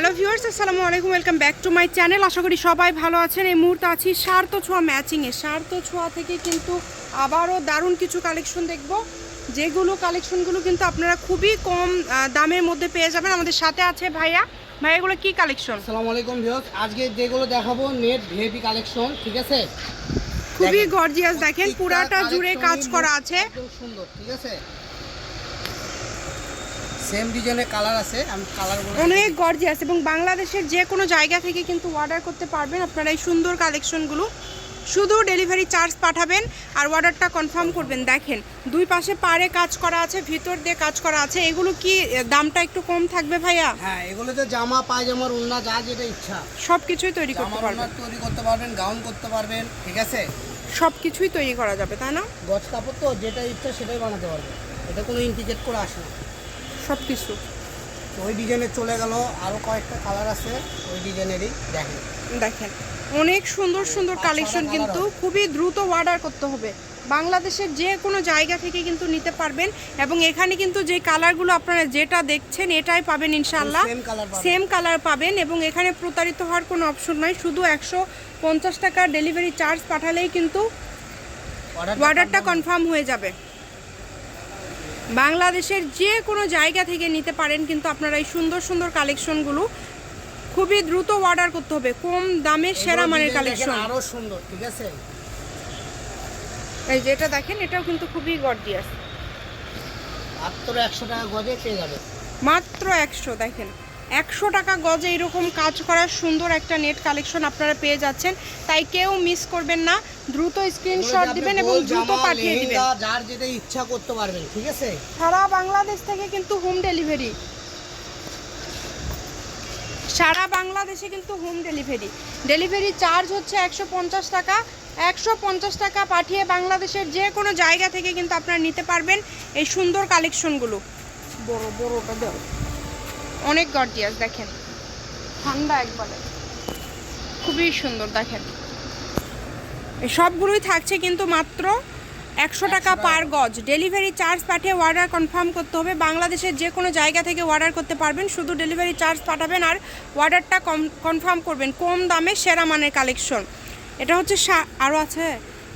Hello viewers আসসালামু আলাইকুম welcome back to my channel. আশা করি সবাই ভালো আছেন। এই মুহূর্তে আছি সার্থ ছোঁয়া ম্যাচিংয়ে সার্থ ছোঁয়া থেকে কিন্তু আবারও দারুণ কিছু কালেকশন দেখব। যেগুলো কালেকশনগুলো কিন্তু আপনারা খুবই কম দামের মধ্যে পেয়ে যাবেন। আমাদের সাথে আছে ভাইয়া। ভাইয়া এগুলো কি কালেকশন আসসালামু আলাইকুম ভিউয়ার্স। আজকে যেগুলো দেখাবো নেট ভিআইপি কালেকশন ঠিক আছে? খুবই গর্জিয়াস দেখেন পুরাটা জুড়ে কাজ করা আছে। সুন্দর ঠিক আছে? সেম ডিজাইনের কালার আছে আমি কালারগুলো অনেক গর্জিয়াস এবং বাংলাদেশের যে কোনো জায়গা থেকে কিন্তু অর্ডার করতে পারবেন। আপনারা এই সুন্দর কালেকশনগুলো শুধু ডেলিভারি চার্জ পাঠাবেন আর অর্ডারটা কনফার্ম করবেন। দেখেন দুই পাশে পাড়ে কাজ করা আছে ভিতর দিয়ে কাজ করা আছে। এগুলো কি দামটা একটু কম থাকবে ভাইয়া? হ্যাঁ এগুলোতে জামা পায়জামার উন্না যা যেটা ইচ্ছা। সব কিছুই তৈরি করতে পারবেন। তৈরি করতে পারবেন গাউন করতে পারবেন ঠিক আছে? সব কিছুই তৈরি করা যাবে তাই না? গজ কাপড় তো যেটা ইচ্ছা সেটাই বানাতে পারবেন। এটা কোনো ইন্টিকেট করে আসে না। সব কিছু ওই ডিজাইনে চলে গেল। আরও কয়েকটা কালার আছে ওই ডিজাইনেরই দেখেন। দেখেন অনেক সুন্দর সুন্দর কালেকশন কিন্তু খুবই দ্রুত অর্ডার করতে হবে। বাংলাদেশের যে কোনো জায়গা থেকে কিন্তু নিতে পারবেন এবং এখানে কিন্তু যে কালারগুলো আপনারা যেটা দেখছেন এটাই পাবেন ইনশাল্লাহ সেম কালার পাবেন। এবং এখানে প্রতারিত হওয়ার কোনো অপশন নয় শুধু একশো পঞ্চাশ টাকা ডেলিভারি চার্জ পাঠালেই কিন্তু অর্ডারটা কনফার্ম হয়ে যাবে। বাংলাদেশের যে কোনো জায়গা থেকে নিতে পারেন কিন্তু আপনারা এই সুন্দর সুন্দর কালেকশনগুলো খুবই দ্রুত অর্ডার করতে হবে কম দামে সেরা মানের কালেকশন। আরও সুন্দর ঠিক আছে? এই যেটা দেখেন এটাও কিন্তু খুবই গর্জিয়াস মাত্র একশো টাকা গজে পেয়ে যাবে মাত্র একশো দেখেন। একশো টাকা গজে এরকম কাজ করার সুন্দর একটা নেট কালেকশন আপনারা পেয়ে যাচ্ছেন। তাই কেউ মিস করবেন না। দ্রুত স্ক্রিনশট দিবেন এবং দ্রুত পাঠিয়ে দিবেন। যার যেটা ইচ্ছা করতে পারবেন ঠিক আছে? সারা বাংলাদেশ থেকে কিন্তু হোম ডেলিভারি সারা বাংলাদেশে কিন্তু হোম ডেলিভারি ডেলিভারি চার্জ হচ্ছে একশো পঞ্চাশ টাকা। একশো পঞ্চাশ টাকা পাঠিয়ে বাংলাদেশের যে কোনো জায়গা থেকে কিন্তু আপনারা নিতে পারবেন এই সুন্দর কালেকশনগুলো বড় বড়টা দেও। অনেক গর্জিয়াস দেখেন। ঠান্ডা একবারে। খুবই সুন্দর দেখেন। সবগুলোই থাকছে কিন্তু মাত্র একশো টাকা পার গজ। ডেলিভারি চার্জ পাঠিয়ে অর্ডার কনফার্ম করতে হবে। বাংলাদেশের যে কোনো জায়গা থেকে অর্ডার করতে পারবেন। শুধু ডেলিভারি চার্জ পাঠাবেন আর অর্ডারটা কনফার্ম করবেন। কম দামে সেরা মানের কালেকশন এটা হচ্ছে আরও আছে?